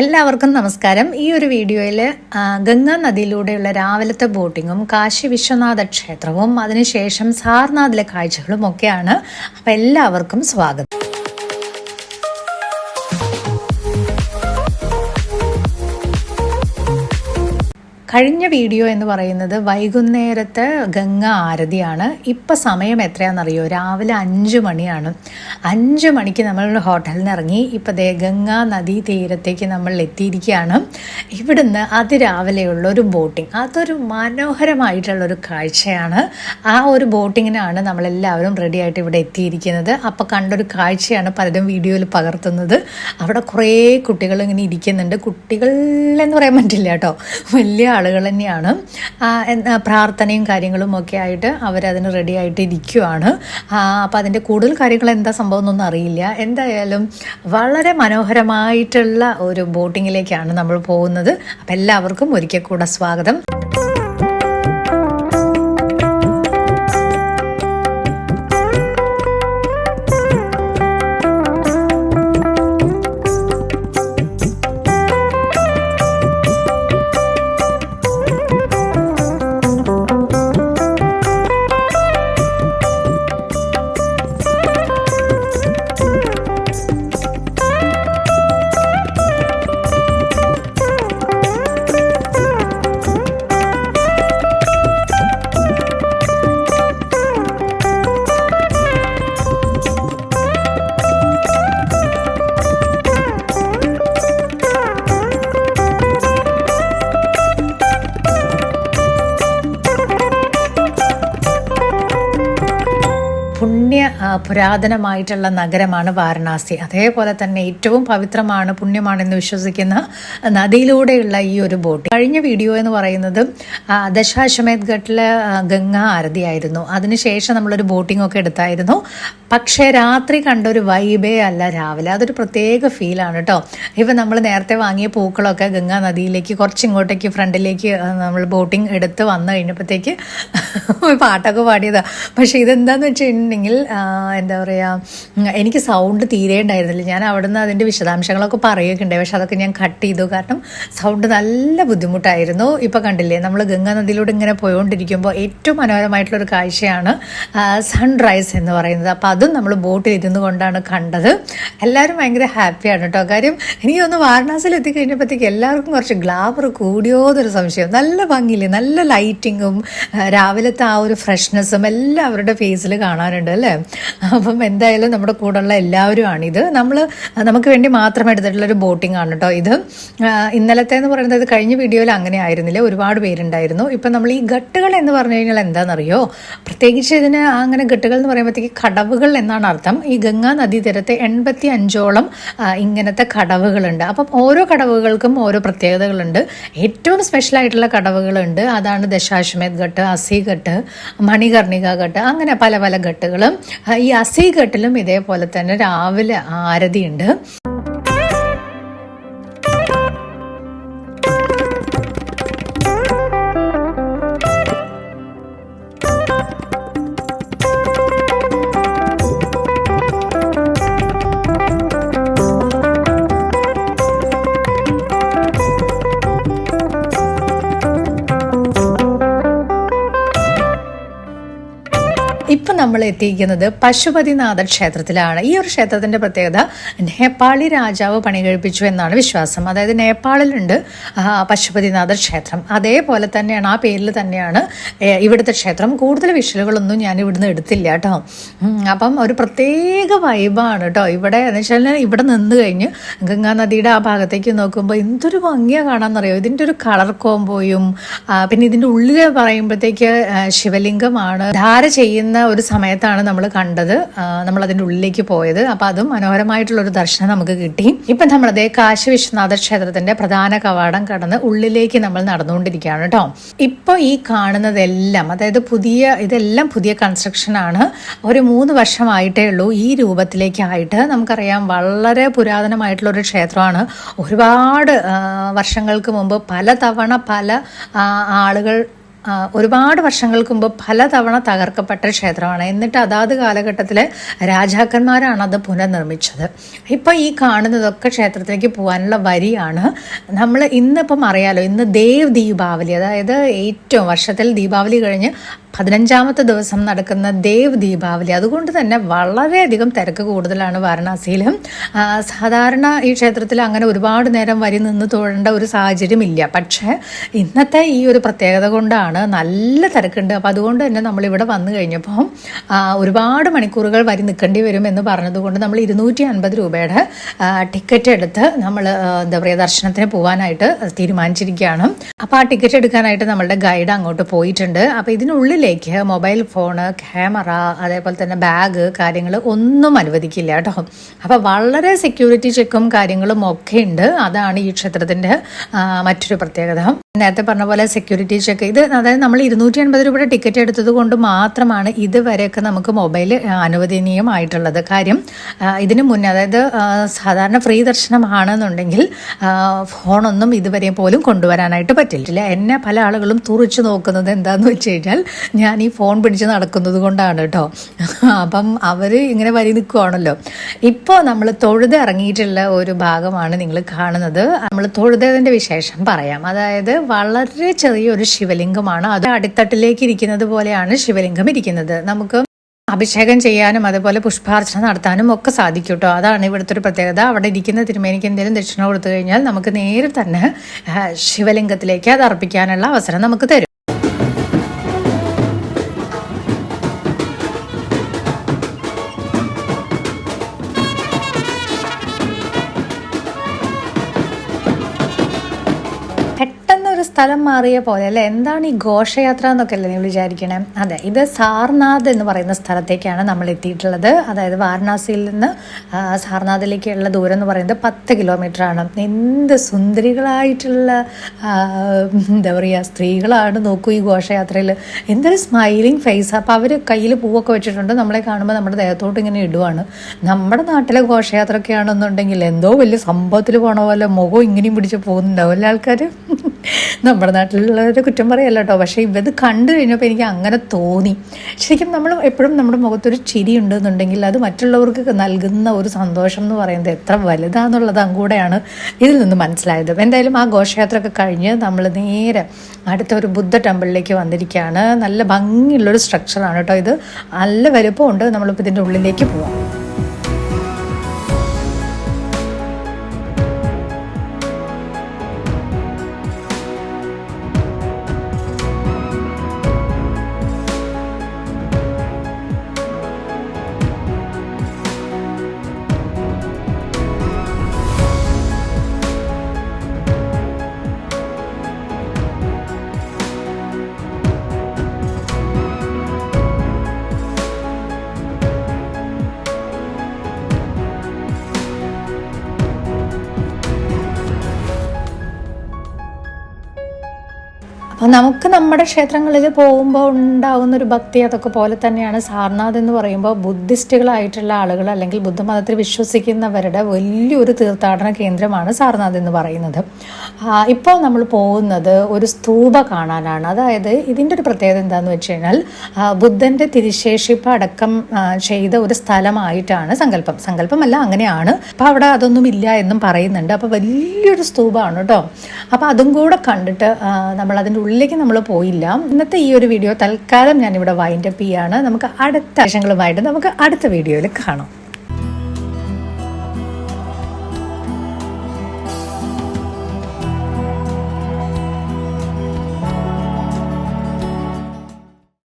എല്ലാവർക്കും നമസ്കാരം. ഈ ഒരു വീഡിയോയിൽ ഗംഗാ നദിയിലൂടെയുള്ള രാവിലത്തെ ബോട്ടിങ്ങും കാശി വിശ്വനാഥ ക്ഷേത്രവും അതിനുശേഷം സാർനാഥിലെ കാഴ്ചകളും ഒക്കെയാണ്. അപ്പം എല്ലാവർക്കും സ്വാഗതം. കഴിഞ്ഞ വീഡിയോ എന്ന് പറയുന്നത് വൈകുന്നേരത്തെ ഗംഗ ആരതിയാണ്. ഇപ്പം സമയം എത്രയാണെന്നറിയോ? രാവിലെ അഞ്ച് മണിയാണ്. അഞ്ച് മണിക്ക് നമ്മൾ ഹോട്ടലിൽ നിന്ന് ഇറങ്ങി ഇപ്പം ദേ ഗംഗാ നദീ തീരത്തേക്ക് നമ്മൾ എത്തിയിരിക്കുകയാണ്. ഇവിടുന്ന് അതിരാവിലെയുള്ള ഒരു ബോട്ടിംഗ്. അതൊരു മനോഹരമായിട്ടുള്ളൊരു കാഴ്ചയാണ്. ആ ഒരു ബോട്ടിങ്ങിനാണ് നമ്മളെല്ലാവരും റെഡി ആയിട്ട് ഇവിടെ എത്തിയിരിക്കുന്നത്. അപ്പോൾ കണ്ടൊരു കാഴ്ചയാണ് പലരും വീഡിയോയിൽ പകർത്തുന്നത്. അവിടെ കുറേ കുട്ടികൾ ഇങ്ങനെ ഇരിക്കുന്നുണ്ട്. കുട്ടികൾ എന്ന് പറയാൻ പറ്റില്ല കേട്ടോ. വലിയ ആളുകൾ തന്നെയാണ്. പ്രാർത്ഥനയും കാര്യങ്ങളും ഒക്കെ ആയിട്ട് അവരതിന് റെഡി ആയിട്ട് ഇരിക്കുവാണ്. അപ്പോൾ അതിന്റെ കൂടുതൽ കാര്യങ്ങൾ എന്താ സംഭവം എന്നൊന്നും അറിയില്ല. എന്തായാലും വളരെ മനോഹരമായിട്ടുള്ള ഒരു ബോട്ടിങ്ങിലേക്കാണ് നമ്മൾ പോകുന്നത്. അപ്പം എല്ലാവർക്കും ഒരിക്കൽ കൂടെ സ്വാഗതം. പുരാതനമായിട്ടുള്ള നഗരമാണ് വാരണാസി. അതേപോലെ തന്നെ ഏറ്റവും പവിത്രമാണ് പുണ്യമാണെന്ന് വിശ്വസിക്കുന്ന നദിയിലൂടെയുള്ള ഈ ഒരു ബോട്ട്. കഴിഞ്ഞ വീഡിയോ എന്ന് പറയുന്നത് ദശാശ്വമേധ് ഘട്ടിലെ ഗംഗ ആരതിയായിരുന്നു. അതിനുശേഷം നമ്മളൊരു ബോട്ടിംഗ് ഒക്കെ എടുത്തായിരുന്നു. പക്ഷേ രാത്രി കണ്ട ഒരു വൈബേ അല്ല രാവിലെ. അതൊരു പ്രത്യേക ഫീലാണ് കേട്ടോ ഇപ്പം നമ്മൾ നേരത്തെ വാങ്ങിയ പൂക്കളൊക്കെ ഗംഗാ നദിയിലേക്ക് കുറച്ച് ഇങ്ങോട്ടേക്ക് ഫ്രണ്ടിലേക്ക് നമ്മൾ ബോട്ടിംഗ് എടുത്ത് വന്നു കഴിഞ്ഞപ്പോഴത്തേക്ക് പാട്ടൊക്കെ പാടിയതാണ് പക്ഷേ ഇതെന്താന്ന് വെച്ചിട്ടുണ്ടെങ്കിൽ എന്താ പറയുക എനിക്ക് സൗണ്ട് തീരെ ഉണ്ടായിരുന്നില്ല. ഞാൻ അവിടുന്ന് അതിന്റെ വിശദാംശങ്ങളൊക്കെ പറയുകയൊക്കെ ഉണ്ടായി പക്ഷെ അതൊക്കെ ഞാൻ കട്ട് ചെയ്തു. കാരണം സൗണ്ട് നല്ല ബുദ്ധിമുട്ടായിരുന്നു. ഇപ്പോൾ കണ്ടില്ലേ നമ്മൾ ഗംഗാ നദിയിലൂടെ ഇങ്ങനെ പോയോണ്ടിരിക്കുമ്പോൾ ഏറ്റവും മനോഹരമായിട്ടുള്ളൊരു കാഴ്ചയാണ് സൺറൈസ് എന്ന് പറയുന്നത്. അപ്പോൾ അതും നമ്മൾ ബോട്ടിൽ ഇരുന്ന് കൊണ്ടാണ് കണ്ടത്. എല്ലാവരും ഭയങ്കര ഹാപ്പിയാണ് കേട്ടോ കാര്യം എനിക്ക് തോന്നുന്നു വാരണാസിയിൽ എത്തിക്കഴിഞ്ഞപ്പോഴത്തേക്ക് എല്ലാവർക്കും കുറച്ച് ഗ്ലാമർ കൂടിയോന്നൊരു സംശയം. നല്ല ഭംഗിയില്ലേ? നല്ല ലൈറ്റിങ്ങും രാവിലത്തെ ആ ഒരു ഫ്രഷ്നെസ്സും എല്ലാവരുടെ ഫേസിൽ കാണാനുണ്ട് അല്ലേ? അപ്പം എന്തായാലും നമ്മുടെ കൂടെയുള്ള എല്ലാവരുമാണ് ഇത് നമ്മൾ നമുക്ക് വേണ്ടി മാത്രം എടുത്തിട്ടുള്ള ഒരു ബോട്ടിംഗ് ആണ് കേട്ടോ ഇത്. ഇന്നലത്തെ എന്ന് പറയുന്നത് കഴിഞ്ഞ വീഡിയോയിൽ അങ്ങനെ ആയിരുന്നില്ല. ഒരുപാട് പേരുണ്ടായിരുന്നു. ഇപ്പം നമ്മൾ ഈ ഘട്ടുകൾ എന്ന് പറഞ്ഞു കഴിഞ്ഞാൽ എന്താണെന്നറിയോ? പ്രത്യേകിച്ച് ഇതിന് അങ്ങനെ ഘട്ടുകൾ എന്ന് പറയുമ്പോഴത്തേക്ക് കടവുകൾ എന്നാണ് അർത്ഥം. ഈ ഗംഗാ നദീതീരത്തെ എൺപത്തി അഞ്ചോളം ഇങ്ങനത്തെ കടവുകളുണ്ട്. അപ്പം ഓരോ കടവുകൾക്കും ഓരോ പ്രത്യേകതകളുണ്ട്. ഏറ്റവും സ്പെഷ്യൽ ആയിട്ടുള്ള കടവുകളുണ്ട്. അതാണ് ദശാശ്മേദ് ഘട്ട് അസി ഘട്ട് മണികർണിക ഘട്ട് അങ്ങനെ പല പല ഘട്ടുകളും. ഈ അസി ഘട്ടിലും ഇതേപോലെ തന്നെ രാവിലെ ആരതിയുണ്ട്. നമ്മൾ എത്തിയിരിക്കുന്നത് പശുപതിനാഥ ക്ഷേത്രത്തിലാണ്. ഈ ഒരു ക്ഷേത്രത്തിന്റെ പ്രത്യേകത നേപ്പാളി രാജാവ് പണി കഴിപ്പിച്ചു എന്നാണ് വിശ്വാസം. അതായത് നേപ്പാളിലുണ്ട് പശുപതിനാഥ ക്ഷേത്രം. അതേപോലെ തന്നെയാണ് ആ പേരിൽ തന്നെയാണ് ഇവിടുത്തെ ക്ഷേത്രം. കൂടുതൽ വിഷലുകളൊന്നും ഞാൻ ഇവിടുന്ന് എടുത്തില്ല കേട്ടോ. അപ്പം ഒരു പ്രത്യേക വൈബാണ് കേട്ടോ. ഇവിടെ എന്ന് വെച്ചാൽ ഇവിടെ നിന്ന് കഴിഞ്ഞ് ഗംഗാ നദിയുടെ ആ ഭാഗത്തേക്ക് നോക്കുമ്പോൾ എന്തൊരു ഭംഗിയാണ് കാണാമെന്നറിയോ ഇതിന്റെ ഒരു കളർ കോമ്പോയും പിന്നെ ഇതിന്റെ ഉള്ളിൽ പറയുമ്പോഴത്തേക്ക് ശിവലിംഗമാണ്. ധാര ചെയ്യുന്ന ഒരു സമയത്താണ് നമ്മൾ കണ്ടത്. നമ്മൾ അതിന്റെ ഉള്ളിലേക്ക് പോയത്. അപ്പോൾ അതും മനോഹരമായിട്ടുള്ള ഒരു ദർശനം നമുക്ക് കിട്ടി. ഇപ്പം നമ്മളത് കാശി വിശ്വനാഥ ക്ഷേത്രത്തിന്റെ പ്രധാന കവാടം കടന്ന് ഉള്ളിലേക്ക് നമ്മൾ നടന്നുകൊണ്ടിരിക്കുകയാണ് കേട്ടോ. ഇപ്പോൾ ഈ കാണുന്നതെല്ലാം അതായത് പുതിയ ഇതെല്ലാം പുതിയ കൺസ്ട്രക്ഷൻ ആണ്. ഒരു മൂന്ന് വർഷമായിട്ടേ ഉള്ളൂ ഈ രൂപത്തിലേക്കായിട്ട്. നമുക്കറിയാം വളരെ പുരാതനമായിട്ടുള്ള ഒരു ക്ഷേത്രമാണ്. ഒരുപാട് വർഷങ്ങൾക്ക് മുമ്പ് പല തവണ പല ആളുകൾ ഒരുപാട് വർഷങ്ങൾക്ക് മുമ്പ് പലതവണ തകർക്കപ്പെട്ട ക്ഷേത്രമാണ്. എന്നിട്ട് അതാത് കാലഘട്ടത്തിലെ രാജാക്കന്മാരാണ് അത് പുനർനിർമ്മിച്ചത്. ഇപ്പം ഈ കാണുന്നതൊക്കെ ക്ഷേത്രത്തിലേക്ക് പോകാനുള്ള വരിയാണ്. നമ്മൾ ഇന്നിപ്പം അറിയാലോ ഇന്ന് ദേവ് ദീപാവലി അതായത് ഏറ്റവും വർഷത്തിൽ ദീപാവലി കഴിഞ്ഞ് പതിനഞ്ചാമത്തെ ദിവസം നടക്കുന്ന ദേവ് ദീപാവലി. അതുകൊണ്ട് തന്നെ വളരെയധികം തിരക്ക് കൂടുതലാണ് വാരണാസിയിലും സാധാരണ ഈ ക്ഷേത്രത്തിൽ അങ്ങനെ ഒരുപാട് നേരം വരി നിന്ന് തൊഴേണ്ട ഒരു സാഹചര്യമില്ല. പക്ഷേ ഇന്നത്തെ ഈ ഒരു പ്രത്യേകത കൊണ്ടാണ് നല്ല തിരക്കുണ്ട്. അപ്പോൾ അതുകൊണ്ട് തന്നെ നമ്മളിവിടെ വന്നു കഴിഞ്ഞപ്പോൾ ഒരുപാട് മണിക്കൂറുകൾ വരി നിൽക്കേണ്ടി വരും എന്ന് പറഞ്ഞതുകൊണ്ട് നമ്മൾ ഇരുന്നൂറ്റി അൻപത് രൂപയുടെ ടിക്കറ്റ് എടുത്ത് നമ്മൾ എന്താ പറയുക ദർശനത്തിന് പോകാനായിട്ട് തീരുമാനിച്ചിരിക്കുകയാണ്. അപ്പോൾ ആ ടിക്കറ്റ് എടുക്കാനായിട്ട് നമ്മളുടെ ഗൈഡ് അങ്ങോട്ട് പോയിട്ടുണ്ട്. അപ്പോൾ ഇതിനുള്ളിലേക്ക് മൊബൈൽ ഫോണ് ക്യാമറ അതേപോലെ തന്നെ ബാഗ് കാര്യങ്ങൾ ഒന്നും അനുവദിക്കില്ല കേട്ടോ. അപ്പോൾ വളരെ സെക്യൂരിറ്റി ചെക്കും കാര്യങ്ങളും ഒക്കെ ഉണ്ട്. അതാണ് ഈ ക്ഷേത്രത്തിന്റെ മറ്റൊരു പ്രത്യേകത. നേരത്തെ പറഞ്ഞ പോലെ സെക്യൂരിറ്റി ചെക്ക് ഇത് അതായത് നമ്മൾ ഇരുന്നൂറ്റി അൻപത് രൂപയുടെ ടിക്കറ്റ് എടുത്തത് കൊണ്ട് മാത്രമാണ് ഇതുവരെയൊക്കെ നമുക്ക് മൊബൈൽ അനുവദനീയമായിട്ടുള്ളത്. കാര്യം ഇതിനു മുന്നേ അതായത് സാധാരണ ഫ്രീ ദർശനമാണെന്നുണ്ടെങ്കിൽ ഫോണൊന്നും ഇതുവരെ പോലും കൊണ്ടുവരാനായിട്ട് പറ്റില്ല. എന്നെ പല ആളുകളും തുറച്ചു നോക്കുന്നത് എന്താന്ന് വെച്ച് കഴിഞ്ഞാൽ ഞാൻ ഈ ഫോൺ പിടിച്ച് നടക്കുന്നത് കൊണ്ടാണ് കേട്ടോ. അപ്പം അവർ ഇങ്ങനെ വരി നിൽക്കുവാണല്ലോ ഇപ്പോൾ നമ്മൾ തൊഴുത് ഇറങ്ങിയിട്ടുള്ള ഒരു ഭാഗമാണ് നിങ്ങൾ കാണുന്നത്. നമ്മൾ തൊഴുതതിന്റെ വിശേഷം പറയാം. അതായത് വളരെ ചെറിയൊരു ശിവലിംഗമാണ്. അത് അടിത്തട്ടിലേക്ക് ഇരിക്കുന്നത് പോലെയാണ് ശിവലിംഗം ഇരിക്കുന്നത്. നമുക്ക് അഭിഷേകം ചെയ്യാനും അതുപോലെ പുഷ്പാർച്ചന നടത്താനും ഒക്കെ സാധിക്കും കേട്ടോ അതാണ് ഇവിടുത്തെ ഒരു പ്രത്യേകത. അവിടെ ഇരിക്കുന്ന തിരുമേനിക്ക് എന്തെങ്കിലും ദക്ഷിണ കൊടുത്തു കഴിഞ്ഞാൽ നമുക്ക് നേരെ തന്നെ ശിവലിംഗത്തിലേക്ക് അത് അർപ്പിക്കാനുള്ള അവസരം നമുക്ക് തരും. സ്ഥലം മാറിയ പോലെ അല്ലെ? എന്താണ് ഈ ഘോഷയാത്ര എന്നൊക്കെ അല്ലേ നിങ്ങൾ വിചാരിക്കണേ? അതെ ഇത് സാർനാഥ് എന്ന് പറയുന്ന സ്ഥലത്തേക്കാണ് നമ്മൾ എത്തിയിട്ടുള്ളത്. അതായത് വാരണാസിയിൽ നിന്ന് സാർനാഥിലേക്കുള്ള ദൂരം എന്ന് പറയുന്നത് പത്ത് കിലോമീറ്റർ ആണ്. എന്ത് സുന്ദരികളായിട്ടുള്ള എന്താ പറയുക സ്ത്രീകളാണ് നോക്കൂ ഈ ഘോഷയാത്രയിൽ എന്തൊരു സ്മൈലിംഗ് ഫേസ് അപ്പോൾ അവർ കയ്യിൽ പൂവൊക്കെ വെച്ചിട്ടുണ്ട്. നമ്മളെ കാണുമ്പോൾ നമ്മുടെ ദേഹത്തോട്ട് ഇങ്ങനെ ഇടുവാണ്. നമ്മുടെ നാട്ടിലെ ഘോഷയാത്രയൊക്കെ ആണെന്നുണ്ടെങ്കിൽ എന്തോ വലിയ സംഭവത്തിൽ പോണ പോലെ മുഖം ഇങ്ങനെയും പിടിച്ച് പോകുന്നുണ്ടാവും എല്ലാ ആൾക്കാർ നമ്മുടെ നാട്ടിലുള്ളവരുടെ കുറ്റം പറയല്ല കേട്ടോ. പക്ഷേ ഇവത് കണ്ടു കഴിഞ്ഞപ്പോൾ എനിക്ക് അങ്ങനെ തോന്നി. ശരിക്കും നമ്മൾ എപ്പോഴും നമ്മുടെ മുഖത്തൊരു ചിരി ഉണ്ടെന്നുണ്ടെങ്കിൽ അത് മറ്റുള്ളവർക്ക് നൽകുന്ന ഒരു സന്തോഷം എന്ന് പറയുന്നത് എത്ര വലുതാന്നുള്ളതും കൂടെയാണ് ഇതിൽ നിന്ന് മനസ്സിലായത്. എന്തായാലും ആ ഘോഷയാത്ര ഒക്കെ കഴിഞ്ഞ് നമ്മൾ നേരെ അടുത്ത ഒരു ബുദ്ധ ടെമ്പിളിലേക്ക് വന്നിരിക്കുകയാണ്. നല്ല ഭംഗിയുള്ളൊരു സ്ട്രക്ചറാണ് കേട്ടോ ഇത്. നല്ല വലുപ്പമുണ്ട്. നമ്മളിപ്പോൾ ഇതിന്റെ ഉള്ളിലേക്ക് പോവാം. അപ്പോൾ നമുക്ക് നമ്മുടെ ക്ഷേത്രങ്ങളിൽ പോകുമ്പോൾ ഉണ്ടാകുന്ന ഒരു ഭക്തി അതൊക്കെ പോലെ തന്നെയാണ്. സാർനാഥ് എന്ന് പറയുമ്പോൾ ബുദ്ധിസ്റ്റുകളായിട്ടുള്ള ആളുകൾ അല്ലെങ്കിൽ ബുദ്ധമതത്തിൽ വിശ്വസിക്കുന്നവരുടെ വലിയൊരു തീർത്ഥാടന കേന്ദ്രമാണ് സാർനാഥ് എന്ന് പറയുന്നത്. ഇപ്പോൾ നമ്മൾ പോകുന്നത് ഒരു സ്തൂപ കാണാനാണ്. അതായത് ഇതിന്റെ ഒരു പ്രത്യേകത എന്താണെന്ന് വെച്ച് കഴിഞ്ഞാൽ ബുദ്ധന്റെ തിരിശേഷിപ്പ് അടക്കം ചെയ്ത ഒരു സ്ഥലമായിട്ടാണ് സങ്കല്പം. സങ്കല്പമല്ല അങ്ങനെയാണ്. അപ്പോൾ അവിടെ അതൊന്നും ഇല്ല എന്നും പറയുന്നുണ്ട്. അപ്പോൾ വലിയൊരു സ്തൂപമാണ് കേട്ടോ. അപ്പോൾ അതും കൂടെ കണ്ടിട്ട് നമ്മൾ അതിന്റെ ഉള്ളിലേക്ക് നമ്മൾ പോയില്ല. ഇന്നത്തെ ഈ ഒരു വീഡിയോ തൽക്കാലം ഞാനിവിടെ വൈൻഡപ്പ് ചെയ്യാണ്. നമുക്ക് അടുത്ത വിഷയങ്ങളുമായിട്ട് നമുക്ക് അടുത്ത വീഡിയോയിൽ കാണാം.